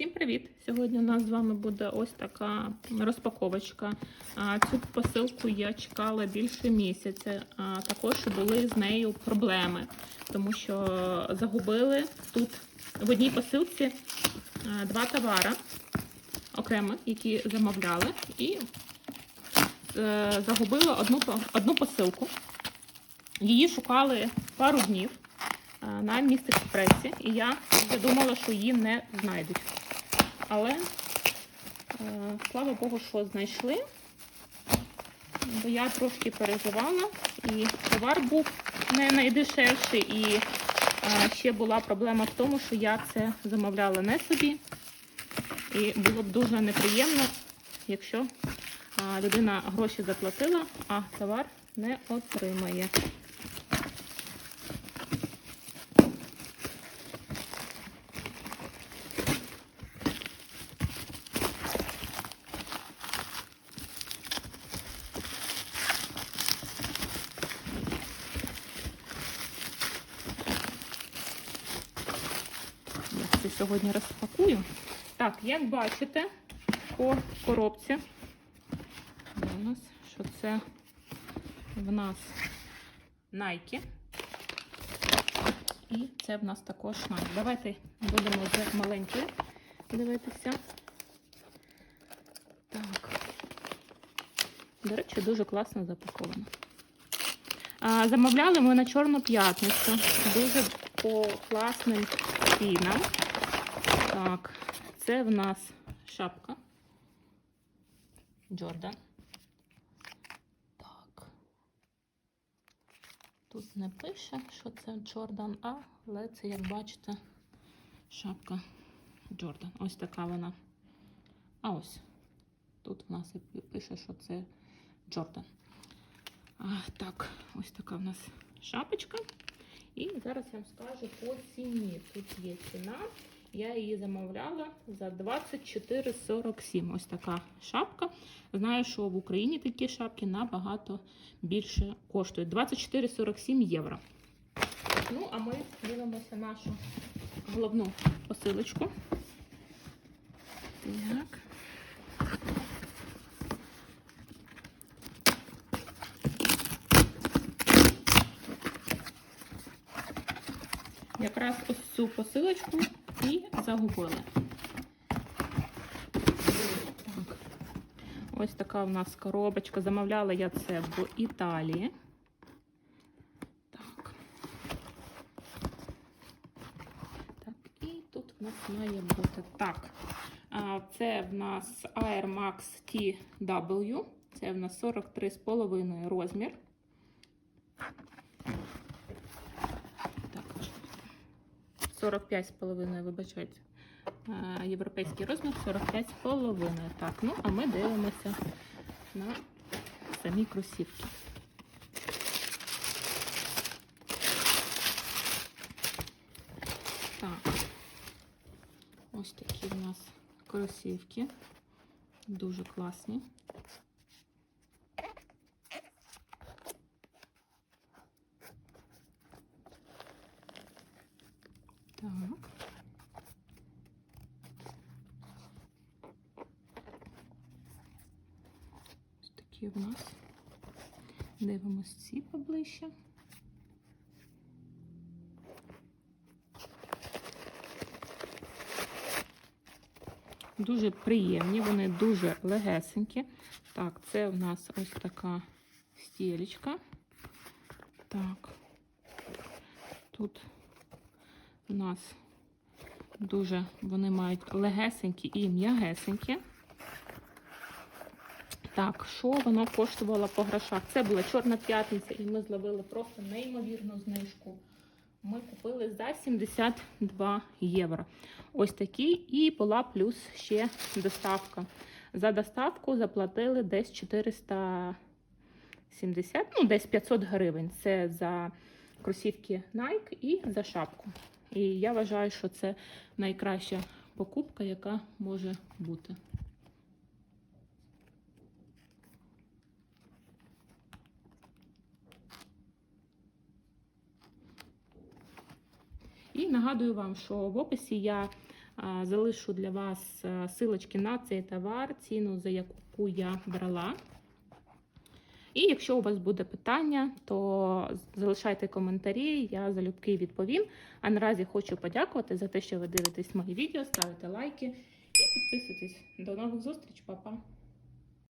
Всім привіт! Сьогодні у нас з вами буде ось така розпаковочка. Цю посилку я чекала більше місяця. Також були з нею проблеми, тому що загубили тут в одній посилці два товари окремо, які замовляли, і е, загубили одну, одну посилку. Її шукали пару днів на місце експресі, і я думала, що її не знайдуть. Але е, слава Богу, що знайшли. Бо я трошки переживала, і товар був не найдешевший, і е, ще була проблема в тому, що я це замовляла не собі. І було б дуже неприємно, якщо е, людина гроші заплатила, а товар не отримає. Це сьогодні розпакую. Так, як бачите, по коробці у нас, що це в нас Nike. І це в нас також Nike. Давайте будемо з маленькою дивитися. Так. До речі, дуже класно запаковано. А, Замовляли ми на Чорну п'ятницю. Дуже по класним цінам. Так, це в нас шапка. Джордан. Так. Тут не пише, що це Джордан, але це, як бачите, шапка Джордан. Ось така вона. А ось. Тут в нас і пише, що це Джордан. Так, ось така в нас шапочка. І зараз я вам скажу по ціні. Тут є ціна. Я її замовляла за 24,47. Ось така шапка. Знаю, що в Україні такі шапки набагато більше коштують. 24,47 євро. Ну, а ми дивимося нашу головну посилочку. Так. Якраз ось цю посилочку і загубили. Ось така у нас коробочка. Замовляла я це в Італії. Так. Так, і тут в нас має бути так. Це в нас Air Max TW. Це в нас 43,5 розмір. 45,5, вибачайте. Е, Європейський розмір 45,5. Так, ну а ми дивимося на самі кросівки. Так, ось такі в нас кросівки. Дуже класні. Так. Ось такі в нас. Дивимось ці поближче. Дуже приємні, вони дуже легесенькі. Так, це в нас ось така стілечка. Так. Тут у нас дуже вони мають легесенькі і м'ягесенькі. Так, що воно коштувало по грошах? Це була Чорна п'ятниця, і ми зловили просто неймовірну знижку. Ми купили за 72 євро. Ось такі, і була плюс ще доставка. За доставку заплатили десь 470, ну, десь 500 гривень. Це за кросівки Nike і за шапку. І я вважаю, що це найкраща покупка, яка може бути. І нагадую вам, що в описі я Залишу для вас силочки на цей товар, ціну, за яку я брала. І якщо у вас буде питання, то залишайте коментарі, я залюбки відповім. А наразі хочу подякувати за те, що ви дивитесь мої відео, ставите лайки і підписуйтесь. До нових зустріч, па-па!